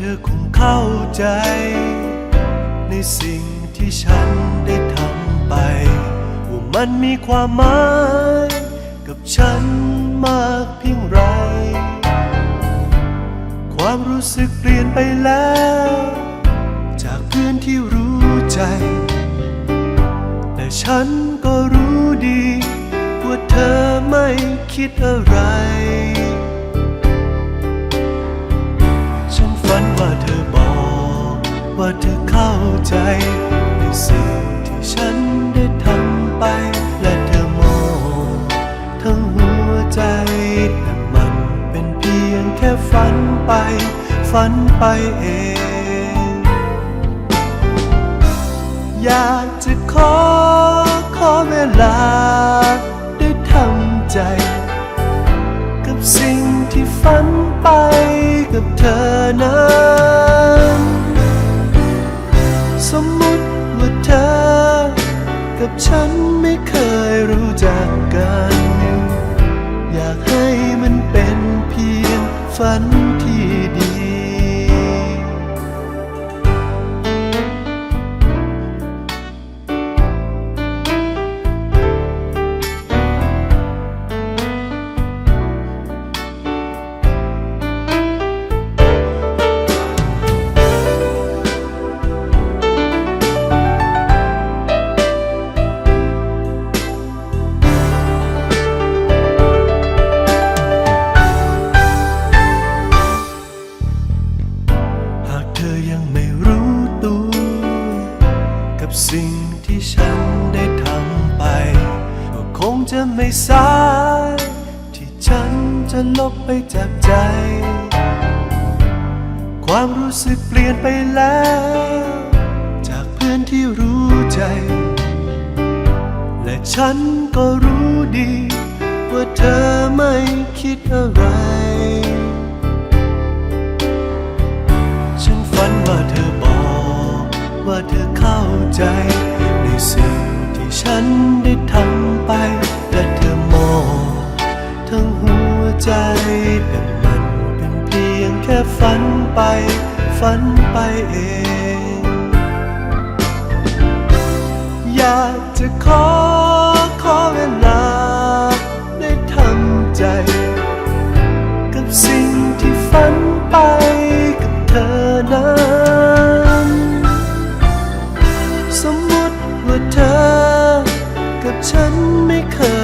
เธอคงเข้าใจ ในสิ่งที่ฉันได้ทำไป ว่ามันมีความหมาย กับฉันมากเพียงไร ความรู้สึกเปลี่ยนไปแล้ว จากเพื่อนที่รู้ใจ แต่ฉันก็รู้ดี ว่าเธอไม่คิดอะไร ว่าเธอเข้าใจ ในสิ่งที่ฉันได้ทำไป และเธอมองทั้งหัวใจแต่มันเป็นเพียงแค่ฝันไป ฝันไปเอง อยากจะขอขอเวลา ได้ทำใจ กับสิ่งที่ฝันไปกับเธอนั้น ฉันไม่เคยรู้จักกัน อยากให้มันเป็นเพียงฝัน จะไม่สายที่ฉันจะลบไปจากใจ ความรู้สึกเปลี่ยนไปแล้ว จากเพื่อนที่รู้ใจ และฉันก็รู้ดี ว่าเธอไม่คิดอะไร ฉันฝันว่าเธอบอก ว่าเธอเข้าใจ ในสิ่งที่ฉันไฝันไป ฝันไปเอง อยากจะขอขอเวลา ได้ทำใจ กับสิ่งที่ฝันไปกับเธอนั้นสมมติว่าเธอ กับฉันไม่เคย